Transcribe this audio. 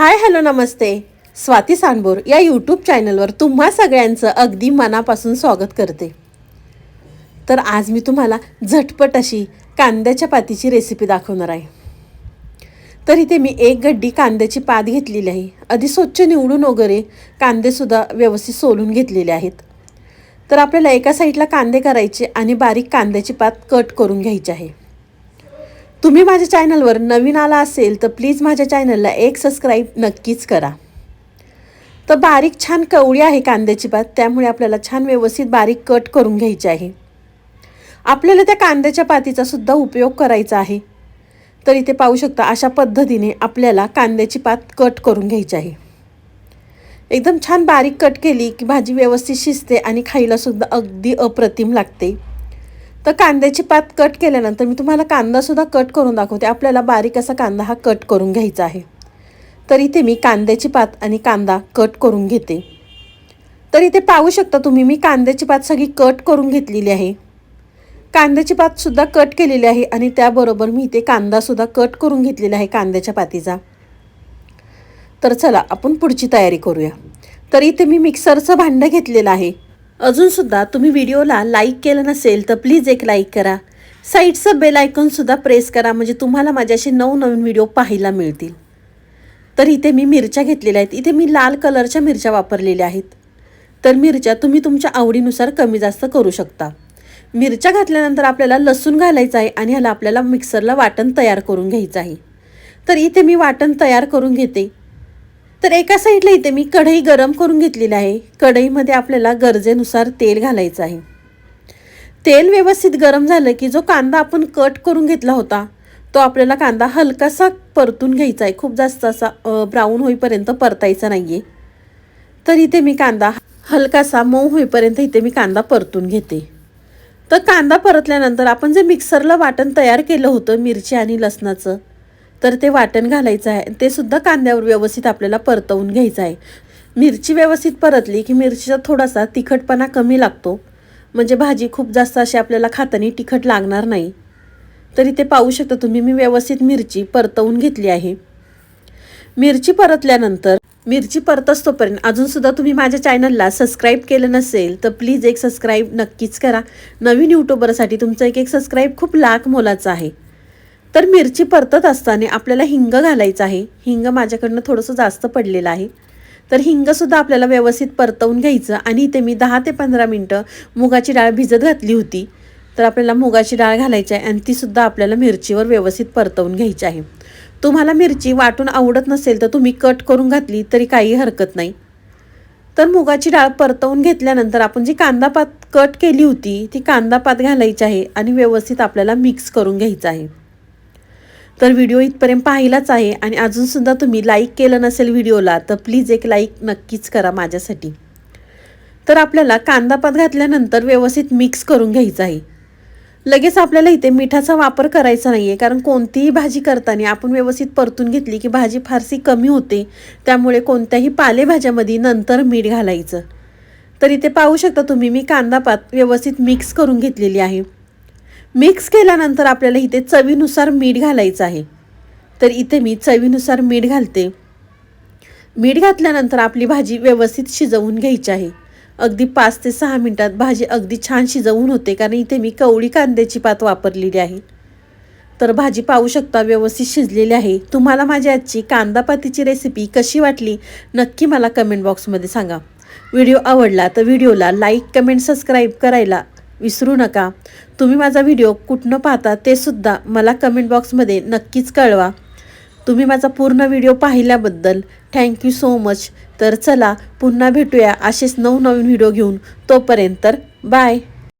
Hi hello नमस्ते. स्वाती सांबोर या YouTube चॅनलवर तुम्हा सगळ्यांचं अगदी मनापासून स्वागत करते. तर आज मी तुम्हाला झटपट अशी कांद्याच्या पातीची रेसिपी दाखवणार आहे. तर इथे मी एक गड्डी कांद्याची पात घेतलेली आहे. आधी स्वच्छ निवडून वगैरे कांदेसुद्धा व्यवस्थित सोलून घेतलेले आहेत. तर आपल्याला एका साईडला कांदे करायचे आणि बारीक कांद्याची पात कट करून घ्यायची आहे. तुम्ही माझ्या चॅनलवर नवीन आला असेल तर प्लीज माझ्या चॅनलला एक सबस्क्राईब नक्कीच करा. तर बारीक छान कवळी आहे कांद्याची पात त्यामुळे आपल्याला छान व्यवस्थित बारीक कट करून घ्यायची आहे. आपल्याला त्या कांद्याच्या पातीचा सुद्धा उपयोग करायचा आहे. तर इथे पाहू शकता अशा पद्धतीने आपल्याला कांद्याची पात कट करून घ्यायची आहे. एकदम छान बारीक कट केली की भाजी व्यवस्थित शिजते आणि खायला सुद्धा अगदी अप्रतिम लागते. तर कांद्याची पात कट केल्यानंतर मी तुम्हाला कांदासुद्धा कट करून दाखवते. आपल्याला बारीक असा कांदा हा कट करून घ्यायचा आहे. तर इथे मी कांद्याची पात आणि कांदा कट करून घेते. तर इथे पाहू शकता तुम्ही मी कांद्याची पात सगळी कट करून घेतलेली आहे. कांद्याची पातसुद्धा कट केलेली आहे आणि त्याबरोबर मी इथे कांदासुद्धा कट करून घेतलेला आहे कांद्याच्या पातीचा. तर चला आपण पुढची तयारी करूया. तर इथे मी मिक्सरचं भांडं घेतलेलं आहे. अजूनसुद्धा तुम्ही व्हिडिओला लाईक केलं नसेल तर प्लीज एक लाईक करा. साईडचं बेल आयकॉनसुद्धा प्रेस करा म्हणजे तुम्हाला माझ्याशी नवनवीन व्हिडिओ पाहायला मिळतील. तर इथे मी मिरच्या घेतलेल्या आहेत. इथे मी लाल कलरच्या मिरच्या वापरलेल्या आहेत. तर मिरच्या तुम्ही तुमच्या आवडीनुसार कमी जास्त करू शकता. मिरच्या घातल्यानंतर आपल्याला लसूण घालायचं आहे आणि ह्याला आपल्याला मिक्सरला वाटण तयार करून घ्यायचं आहे. तर इथे मी वाटण तयार करून घेते. तर एका साईडला इथे मी कढई गरम करून घेतलेली आहे. कढईमध्ये आपल्याला गरजेनुसार तेल घालायचं आहे. तेल व्यवस्थित गरम झालं की जो कांदा आपण कट करून घेतला होता तो आपल्याला कांदा हलकासा परतून घ्यायचा आहे. खूप जास्त असा ब्राऊन होईपर्यंत परतायचा नाही आहे तर इथे मी कांदा हलकासा मऊ होईपर्यंत इथे मी कांदा परतून घेते. तर कांदा परतल्यानंतर आपण जे मिक्सरला वाटण तयार केलं होतं मिरची आणि लसणाचं तर ते वाटण घालायचं आहे. ते सुद्धा कांद्यावर व्यवस्थित आपल्याला परतवून घ्यायचं आहे. मिरची व्यवस्थित परतली की मिरचीचा थोडासा तिखटपणा कमी लागतो. म्हणजे भाजी खूप जास्त अशी आपल्याला खातानी तिखट लागणार नाही. तरी ते पाहू शकता तुम्ही मी व्यवस्थित मिरची परतवून घेतली आहे. मिरची परतल्यानंतर मिरची परत असतोपर्यंत अजूनसुद्धा तुम्ही माझ्या चॅनलला सबस्क्राईब केलं नसेल तर प्लीज एक सबस्क्राईब नक्कीच करा. नवीन यूट्यूबरसाठी तुमचं एक एक सबस्क्राईब खूप लाख मोलाचं आहे. तर मिरची परतत असताना आपल्याला हिंग घालायचं आहे. हिंग माझ्याकडनं थोडंसं जास्त पडलेलं आहे. तर हिंगसुद्धा आपल्याला व्यवस्थित परतवून घ्यायचं आणि इथे मी दहा ते पंधरा मिनटं मुगाची डाळ भिजत घातली होती. तर आपल्याला मुगाची डाळ घालायची आहे आणि तीसुद्धा आपल्याला मिरचीवर व्यवस्थित परतवून घ्यायची आहे. तुम्हाला मिरची वाटून आवडत नसेल तर तुम्ही कट करून घातली तरी काही हरकत नाही. तर मुगाची डाळ परतवून घेतल्यानंतर आपण जी कांदा पात कट केली होती ती कांदा पात घालायची आहे आणि व्यवस्थित आपल्याला मिक्स करून घ्यायचं आहे. तर व्हिडिओ इथपर्यंत पाहिलाच आहे. आणि अजूनसुद्धा तुम्ही लाईक केलं नसेल व्हिडिओला तर प्लीज एक लाईक नक्कीच करा माझ्यासाठी. तर आपल्याला कांदा पात घातल्यानंतर व्यवस्थित मिक्स करून घ्यायचं आहे. लगेच आपल्याला इथे मिठाचा वापर करायचा नाही आहे कारण कोणतीही भाजी करताना आपण व्यवस्थित परतून घेतली की भाजी फारशी कमी होते. त्यामुळे कोणत्याही पालेभाज्यामध्ये नंतर मीठ घालायचं. तर इथे पाहू शकता तुम्ही मी कांदा पात व्यवस्थित मिक्स करून घेतलेली आहे. मिक्स केल्यानंतर आपल्याला इथे चवीनुसार मीठ घालायचं आहे. तर इथे मी चवीनुसार मीठ घालते. मीठ घातल्यानंतर आपली भाजी व्यवस्थित शिजवून घ्यायची आहे. अगदी पाच ते सहा मिनटात भाजी अगदी छान शिजवून होते कारण इथे मी कवळी कांद्याची पात वापरलेली आहे. तर भाजी पाहू शकता व्यवस्थित शिजलेली आहे. तुम्हाला माझी आजची कांदापातीची रेसिपी कशी वाटली नक्की मला कमेंट बॉक्समध्ये सांगा. व्हिडिओ आवडला तर व्हिडिओला लाईक कमेंट सबस्क्राईब करायला विसरू नका. तुम्ही माझा व्हिडिओ कुठनं पाहता ते सुद्धा मला कमेंट बॉक्समध्ये नक्कीच कळवा. तुम्ही माझा पूर्ण व्हिडिओ पाहिल्याबद्दल थँक्यू सो मच तर चला पुन्हा भेटूया असेच नवनवीन व्हिडिओ घेऊन. तोपर्यंत बाय